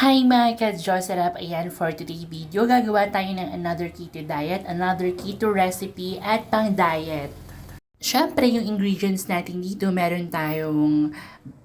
Hi mga ka-Diyos Sarap! Ayan, for today's video, gagawa tayo ng another keto diet, another keto recipe at pang-diet. Siyempre, yung ingredients natin dito, meron tayong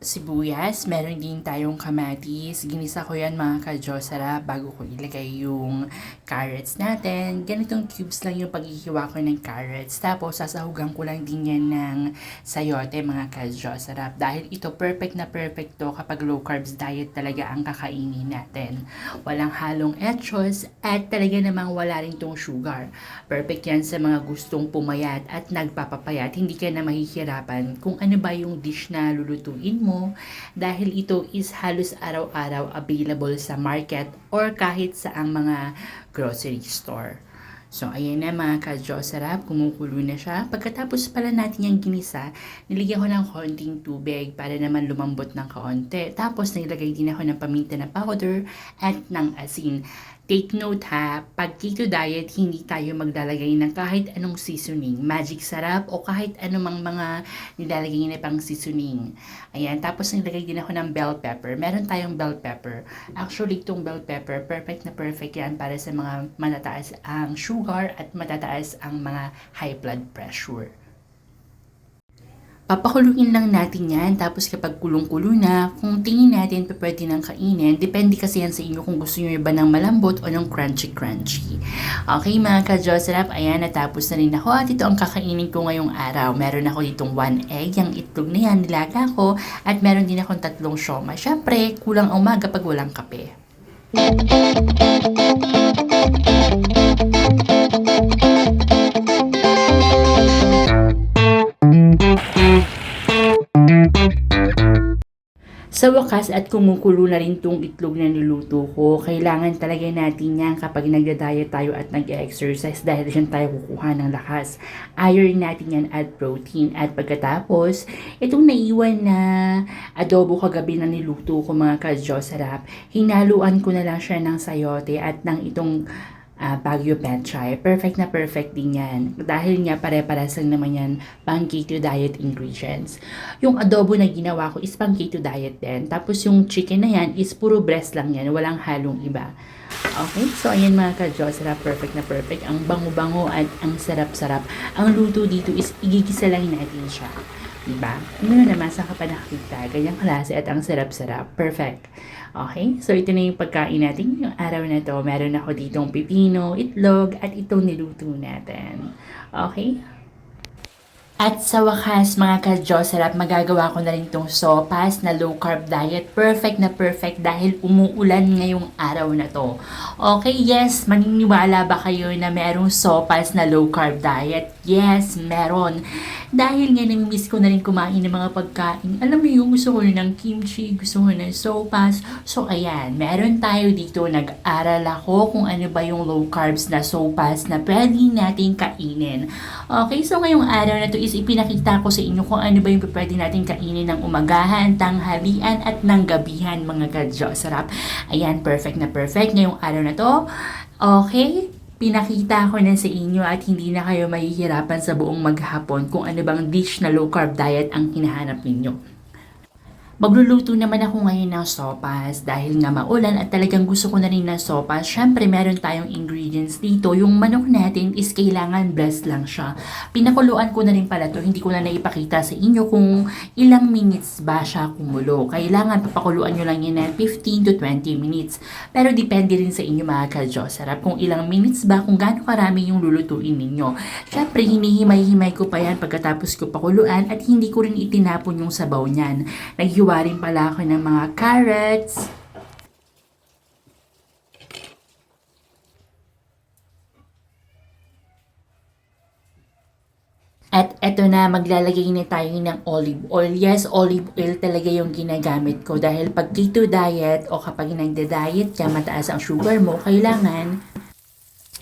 sibuyas, meron din tayong kamatis. Ginisa ko yan mga ka-Diyos Sarap bago ko ilagay yung carrots natin. Ganitong cubes lang yung paghihiwa ko ng carrots. Tapos, sasahugan ko lang din yan ng sayote mga ka-Diyos Sarap. Dahil ito, perfect na perfect to kapag low carbs diet talaga ang kakainin natin. Walang halong etchos at talaga namang wala rin tong sugar. Perfect yan sa mga gustong pumayat at nagpapapayat. Hindi ka na mahihirapan kung ano ba yung dish na lulutuin mo dahil ito is halos araw-araw available sa market or kahit sa ang mga grocery store. So, ayan na mga ka-Diyos sarap, kumukulo na siya. Pagkatapos pala natin yung ginisa, niligyan ko ng konting tubig para naman lumambot ng kaunti. Tapos, nilagay din ako ng paminta na powder at ng asin. Take note ha, pag keto diet, hindi tayo maglalagay ng kahit anong seasoning, magic sarap o kahit anumang mga nilalagay na pang seasoning. Ayan, tapos nilagay din ako ng bell pepper. Meron tayong bell pepper. Actually, itong bell pepper, perfect na perfect yan para sa mga matataas ang sugar at matataas ang mga high blood pressure. Papakuluin lang natin yan. Tapos kapag kulong-kulo na, kung tingin natin pa pwede nang kainin, depende kasi yan sa inyo kung gusto nyo ba ng malambot o ng crunchy-crunchy. Okay mga ka-Joserap, ayan, natapos na rin ako at ito ang kakainin ko ngayong araw. Meron ako ditong one egg, yung itlog na yan, nilaga ko, at meron din akong tatlong sioma. Siyempre, kulang ang umaga pag walang kape. Sa wakas at kumukulo na rin tong itlog na niluto ko, kailangan talaga natin yan kapag nagda-diet tayo at nag-exercise dahil dyan tayo kukuha ng lakas. Iron natin yan at protein. At pagkatapos, itong naiwan na adobo kagabi na niluto ko mga ka-Diyos sarap, hinaluan ko na lang siya ng sayote at ng itong ah, Baguio Petchay. Perfect na perfect din yan. Dahil nga pare-pares lang naman yan pang keto diet ingredients. Yung adobo na ginawa ko is pang keto diet din. Tapos yung chicken na yan is puro breast lang yan. Walang halong iba. Okay, so ayan mga ka-Diyos, sarap, perfect na perfect. Ang bango-bango at ang sarap-sarap. Ang luto dito is igigisa lang natin siya. Diba? Ano naman sa kapag nakakita, ganyang klase at ang sarap-sarap. Perfect. Okay, so ito na yung pagkain natin. Yung araw na to, meron ako ditong pipino, itlog, at itong niluto natin. Okay? At sa wakas, mga ka-Diyos, sarap magagawa ko na rin itong sopas na low carb diet. Perfect na perfect dahil umuulan ngayong araw na to. Okay, yes, maniniwala ba kayo na merong sopas na low carb diet? Yes, meron. Dahil nga namimiss ko na rin kumain ng mga pagkain. Alam mo yung gusto ko ng kimchi, gusto ko ng sopas. So ayan, meron tayo dito. Nag-aral ako kung ano ba yung low carbs na sopas na pwede natin kainin. Okay, so ngayong araw na to is ipinakita ko sa inyo kung ano ba yung pwede natin kainin ng umagahan, tanghalian at ng gabihan mga kadyo. Sarap. Ayan, perfect na perfect ngayong araw na to. Okay, pinakita ko na sa inyo at hindi na kayo mahihirapan sa buong maghapon kung ano bang dish na low carb diet ang hinahanap ninyo. Magluluto naman ako ngayon ng sopas dahil nga maulan at talagang gusto ko na rin ng sopas. Siyempre, meron tayong ingredients dito. Yung manok natin is kailangan blessed lang siya. Pinakuluan ko na rin pala to. Hindi ko na naipakita sa inyo kung ilang minutes ba siya kumulo. Kailangan papakuluan nyo lang ng 15 to 20 minutes. Pero depende rin sa inyo mga ka-Diyos. Sarap kung ilang minutes ba, kung gaano karami yung lulutuin ninyo. Siyempre, hinihimay-himay ko pa yan pagkatapos ko pakuluan at hindi ko rin itinapon yung sabaw niyan. Naghiwa rin pala ako ng mga carrots, At eto na, maglalagay na tayo ng olive oil. Yes, olive oil talaga yung ginagamit ko dahil pag keto diet o kapag nagda-diet ka, mataas ang sugar mo, kailangan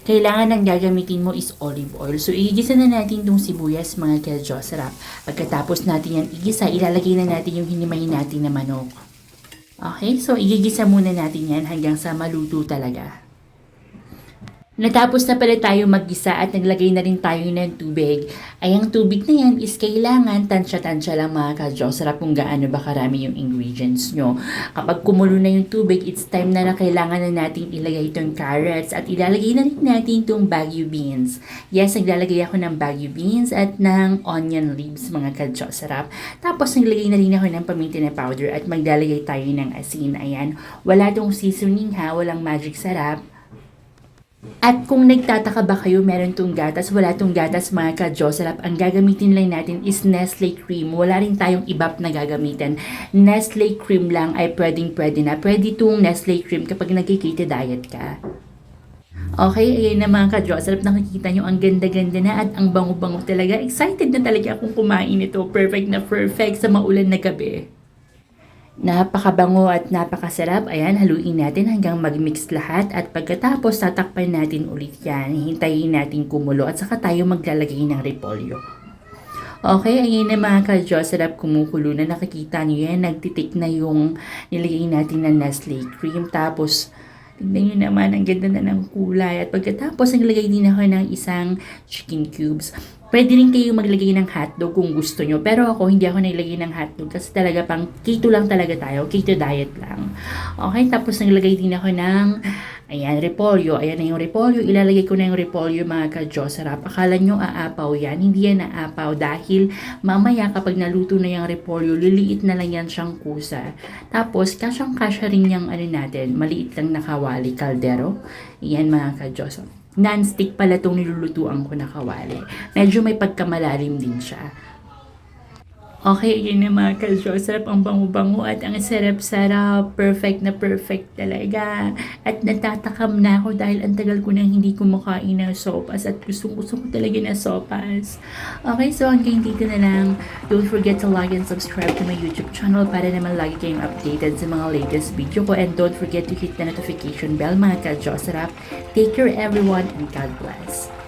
kailangan ang gagamitin mo is olive oil. So, igisa na natin itong sibuyas, mga ka-Josrap. Pagkatapos natin yan igisa, ilalagay na natin yung hinimahin natin na manok. Okay, so igigisa muna natin yan hanggang sa maluto talaga. Natapos na pala tayo maggisa at naglagay na rin tayo ng tubig. Ay, ang tubig na yan is kailangan tansya-tansya lang mga ka-Diyos. Sarap kung gaano ba karami yung ingredients nyo. Kapag kumulo na yung tubig, it's time na na kailangan na natin ilagay itong carrots at ilalagay na rin natin itong bagu beans. Yes, naglalagay ako ng bagu beans at ng onion leaves mga ka-Diyos. Sarap. Tapos naglagay na rin ako ng paminta na powder at maglalagay tayo ng asin. Ayan. Wala tong seasoning ha. Walang magic sarap. At kung nagtataka ba kayo, meron tong gatas, wala tong gatas mga ka-Joselap. Ang gagamitin lang natin is Nestle cream. Wala rin tayong ibap na gagamitin. Nestle cream lang ay pwedeng pwede na. Pwede tong Nestle cream kapag nagkikita diet ka. Okay, ayan na mga ka-Joselap. Nakikita nyo, ang ganda-ganda na at ang bango-bango talaga. Excited na talaga akong kumain ito. Perfect na perfect sa maulan na gabi. Napakabango at napakasarap. Ayan, haluin natin hanggang mag-mix lahat at pagkatapos tatakpan natin ulit yan. Hintayin natin kumulo at saka tayo maglalagay ng repolyo. Okay, ayan na mga ka-Diyos, sarap kumukulo na nakikita nyo yan. Nagtitik na yung nilagay natin na Nestle cream. Tapos, tignan nyo naman, ang ganda na ng kulay. At pagkatapos, naglagay din ako ng isang chicken cubes. Pwede rin kayo maglagay ng hotdog kung gusto nyo. Pero ako, hindi ako naglagay ng hotdog kasi talaga pang keto lang talaga tayo. Keto diet lang. Okay, tapos naglagay din ako ng Ayan, repolyo. Ayan na yung repolyo. Ilalagay ko na yung repolyo mga ka-Diyos. Sarap. Akala nyo aapaw yan. Hindi yan aapaw dahil mamaya kapag naluto na yung repolyo, liliit na lang yan siyang kusa. Tapos, kasyang-kasya rin yung ano natin, maliit lang na kawali, kaldero. Ayan mga ka-Diyos. Non-stick pala itong nilulutuan ko na kawali. Medyo may pagkamalalim din siya. Okay, yun na mga ka-Diyos. Sarap ang bango-bango at ang sarap-sarap. Perfect na perfect talaga. At natatakam na ako dahil ang tagal ko nang hindi kumakain ng sopas at gusto-gusto ko talaga na sopas. Okay, so hanggang dito na lang. Don't forget to like and subscribe to my YouTube channel para naman lagi kayong updated sa mga latest video ko. And don't forget to hit the notification bell mga ka-Diyos. Sarap. Take care everyone and God bless.